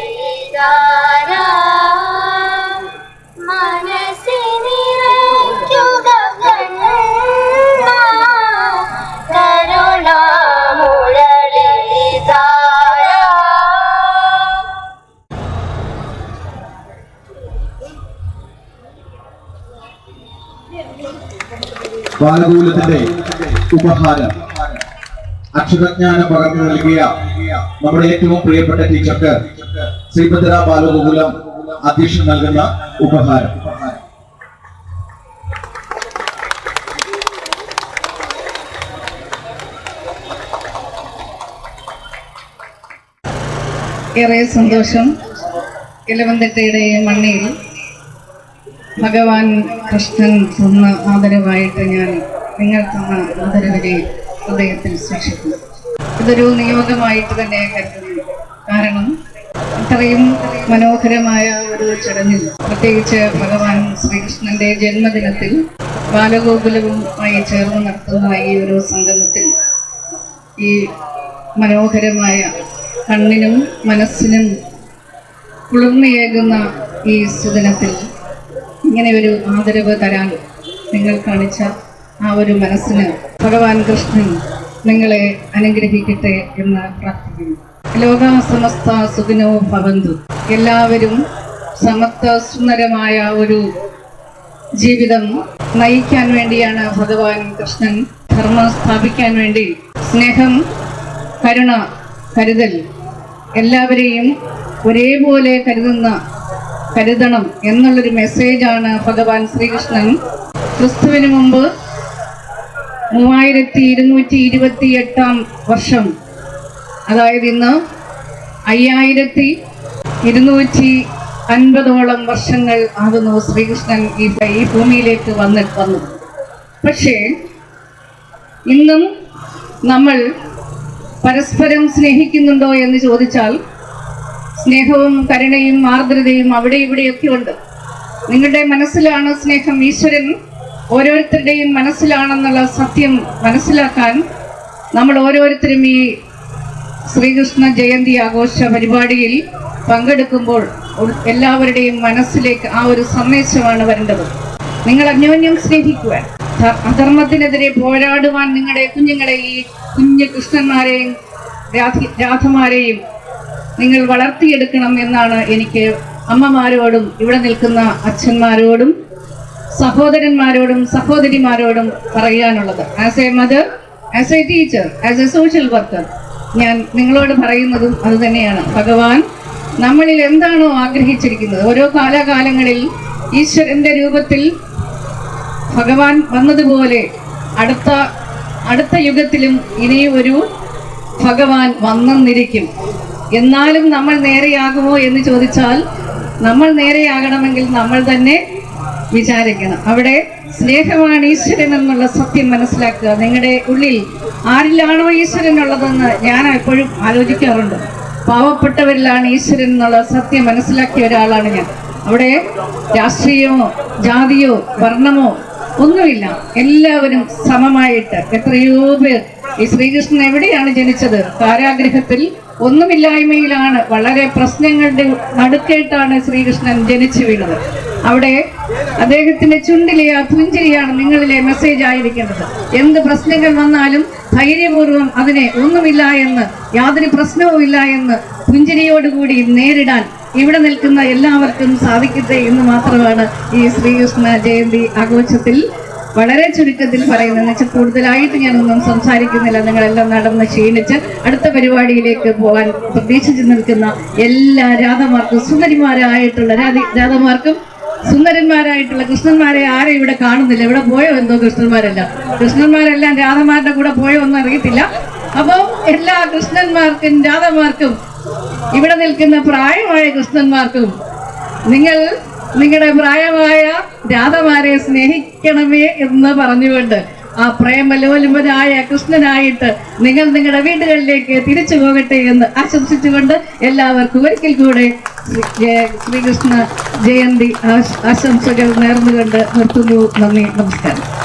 കരുണാമുരളീധാര മനസ്സിനിറയ്ക്കുക കണ്ണാ കരുണാമുരളീധാര ബാലകൂലത്തിന്റെ ഉപഹാരം. അക്ഷരജ്ഞാനം പകർന്നു നൽകിയ നമ്മുടെ ഏറ്റവും പ്രിയപ്പെട്ട ടീച്ചർക്ക് ശ്രീഭദ്ര ബാലഗോകുലം അധ്യക്ഷൻ നൽകുന്ന ഉപഹാരം. ഏറെ സന്തോഷം ഇലവന്തിട്ടയുടെ മണ്ണിൽ ഭഗവാൻ കൃഷ്ണൻ തന്ന ആദരവായിട്ട് ഞാൻ നിങ്ങൾ തന്ന ആദരവിനെ ഹൃദയത്തിൽ സൂക്ഷിക്കുന്നത് ഇതൊരു നിയോഗമായിട്ട് തന്നെ കരുതുന്നു. കാരണം ഇത്രയും മനോഹരമായ ഒരു ചടങ്ങിൽ പ്രത്യേകിച്ച് ഭഗവാൻ ശ്രീകൃഷ്ണന്റെ ജന്മദിനത്തിൽ ബാലഗോകുലവുമായി ചേർന്ന് നടത്തുന്ന ഈ ഒരു സംഗമത്തിൽ ഈ മനോഹരമായ കണ്ണിനും മനസ്സിനും കുളിർമയേകുന്ന ഈ സുദിനത്തിൽ ഇങ്ങനെ ഒരു ആദരവ് തരാൻ നിങ്ങൾ കാണിച്ച ആ ഒരു മനസ്സിന് ഭഗവാൻ കൃഷ്ണൻ നിങ്ങളെ അനുഗ്രഹിക്കട്ടെ എന്ന് പ്രാർത്ഥിക്കുന്നു. ലോക സമസ്ത സുഖിനോ ഭവന്തു. എല്ലാവരും സമത്വ സുന്ദരമായ ഒരു ജീവിതം നയിക്കാൻ വേണ്ടിയാണ് ഭഗവാൻ കൃഷ്ണൻ ധർമ്മം സ്ഥാപിക്കാൻ വേണ്ടി സ്നേഹം കരുണ കരുതൽ എല്ലാവരെയും ഒരേപോലെ കരുതുന്ന കരുതണം എന്നുള്ളൊരു മെസ്സേജാണ് ഭഗവാൻ ശ്രീകൃഷ്ണൻ ക്രിസ്തുവിന് മുമ്പ് മൂവായിരത്തി ഇരുന്നൂറ്റി ഇരുപത്തി എട്ടാം വർഷം. അതായത് ഇന്ന് അയ്യായിരത്തി ഇരുന്നൂറ്റി അൻപതോളം വർഷങ്ങൾ ആകുന്നു ശ്രീകൃഷ്ണൻ ഈ ഈ ഭൂമിയിലേക്ക് വന്ന് വന്നു. പക്ഷേ ഇന്നും നമ്മൾ പരസ്പരം സ്നേഹിക്കുന്നുണ്ടോ എന്ന് ചോദിച്ചാൽ സ്നേഹവും കരുണയും ആർദ്രതയും അവിടെ ഇവിടെയൊക്കെ ഉണ്ട്. നിങ്ങളുടെ മനസ്സിലാണ് സ്നേഹം. ഈശ്വരൻ ഓരോരുത്തരുടെയും മനസ്സിലാണെന്നുള്ള സത്യം മനസ്സിലാക്കാൻ നമ്മൾ ഓരോരുത്തരും ഈ ശ്രീകൃഷ്ണ ജയന്തി ആഘോഷ പരിപാടിയിൽ പങ്കെടുക്കുമ്പോൾ എല്ലാവരുടെയും മനസ്സിലേക്ക് ആ ഒരു സന്ദേശമാണ് വരേണ്ടത്. നിങ്ങൾ അന്യോന്യം സ്നേഹിക്കുവാൻ അധർമ്മത്തിനെതിരെ പോരാടുവാൻ നിങ്ങളുടെ കുഞ്ഞുങ്ങളെ ഈ കുഞ്ഞു കൃഷ്ണന്മാരെയും രാധമാരെയും നിങ്ങൾ വളർത്തിയെടുക്കണം എന്നാണ് എനിക്ക് അമ്മമാരോടും ഇവിടെ നിൽക്കുന്ന അച്ഛന്മാരോടും സഹോദരന്മാരോടും സഹോദരിമാരോടും പറയാനുള്ളത്. As a mother as a teacher as a social worker ഞാൻ നിങ്ങളോട് പറയുന്നതും അത് തന്നെയാണ്. ഭഗവാൻ നമ്മളിൽ എന്താണോ ആഗ്രഹിച്ചിരിക്കുന്നത്? ഓരോ കാലാകാലങ്ങളിൽ ഈശ്വരന്റെ രൂപത്തിൽ ഭഗവാൻ വന്നതുപോലെ അടുത്ത അടുത്ത യുഗത്തിലും ഇനിയും ഒരു ഭഗവാൻ വന്നെന്നിരിക്കും. എന്നാലും നമ്മൾ നേരെയാകുമോ എന്ന് ചോദിച്ചാൽ നമ്മൾ നേരെയാകണമെങ്കിൽ നമ്മൾ തന്നെ വിചാരിക്കണം. അവിടെ സ്നേഹമാണ് ഈശ്വരൻ എന്നുള്ള സത്യം മനസ്സിലാക്കുക. നിങ്ങളുടെ ഉള്ളിൽ ആരിലാണോ ഈശ്വരൻ ഉള്ളതെന്ന് ഞാൻ എപ്പോഴും ആലോചിക്കാറുണ്ട്. പാവപ്പെട്ടവരിലാണ് ഈശ്വരൻ എന്നുള്ള സത്യം മനസ്സിലാക്കിയ ഒരാളാണ് ഞാൻ. അവിടെ രാഷ്ട്രീയമോ ജാതിയോ വർണമോ ഒന്നുമില്ല. എല്ലാവരും സമമായിട്ട് എത്രയോ പേർ. ഈ ശ്രീകൃഷ്ണൻ എവിടെയാണ് ജനിച്ചത്? കാരാഗ്രഹത്തിൽ ഒന്നുമില്ലായ്മയിലാണ്. വളരെ പ്രശ്നങ്ങളുടെ നടുക്കേട്ടാണ് ശ്രീകൃഷ്ണൻ ജനിച്ചു വീണത്. അവിടെ അദ്ദേഹത്തിന്റെ ചുണ്ടിലെ ആ പുഞ്ചിരിയാണ് നിങ്ങളിലെ മെസ്സേജ് ആയിരിക്കേണ്ടത്. എന്ത് പ്രശ്നങ്ങൾ വന്നാലും ധൈര്യപൂർവം അതിനെ ഒന്നുമില്ല എന്ന് യാതൊരു പ്രശ്നവുമില്ല എന്ന് പുഞ്ചിരിയോടുകൂടി നേരിടാൻ ഇവിടെ നിൽക്കുന്ന എല്ലാവർക്കും സാധിക്കട്ടെ എന്ന് മാത്രമാണ് ഈ ശ്രീകൃഷ്ണ ജയന്തി ആഘോഷത്തിൽ വളരെ ചുരുക്കത്തിൽ പറയുന്നത്. വെച്ചാൽ കൂടുതലായിട്ട് ഞാനൊന്നും സംസാരിക്കുന്നില്ല. നിങ്ങളെല്ലാം നടന്ന് ക്ഷീണിച്ച് അടുത്ത പരിപാടിയിലേക്ക് പോകാൻ പ്രതീക്ഷിച്ച് നിൽക്കുന്ന എല്ലാ രാധമാർക്കും സുന്ദരിമാരായിട്ടുള്ള രാധി രാധമാർക്കും സുന്ദരന്മാരായിട്ടുള്ള കൃഷ്ണന്മാരെ ആരും ഇവിടെ കാണുന്നില്ല? ഇവിടെ പോയോ എന്തോ കൃഷ്ണന്മാരെല്ലാം? കൃഷ്ണന്മാരെല്ലാം രാധമാരുടെ കൂടെ പോയോ ഒന്നും അറിയത്തില്ല. അപ്പോൾ എല്ലാ കൃഷ്ണന്മാർക്കും രാധമാർക്കും ഇവിടെ നിൽക്കുന്ന പ്രായമായ കൃഷ്ണന്മാർക്കും നിങ്ങൾ നിങ്ങളുടെ പ്രായമായ രാധമാരെ സ്നേഹിക്കണമേ എന്ന് പറഞ്ഞുകൊണ്ട് ആ പ്രേമലോലുപനായ കൃഷ്ണനായിട്ട് നിങ്ങൾ നിങ്ങളുടെ വീടുകളിലേക്ക് തിരിച്ചു പോകട്ടെ എന്ന് ആശംസിച്ചുകൊണ്ട് എല്ലാവർക്കും ഒരിക്കൽ കൂടെ ശ്രീകൃഷ്ണ ജയന്തി ആശ- ആശംസകൾ നേർന്നുകൊണ്ട് നിർത്തുന്നു. നന്ദി നമസ്കാരം.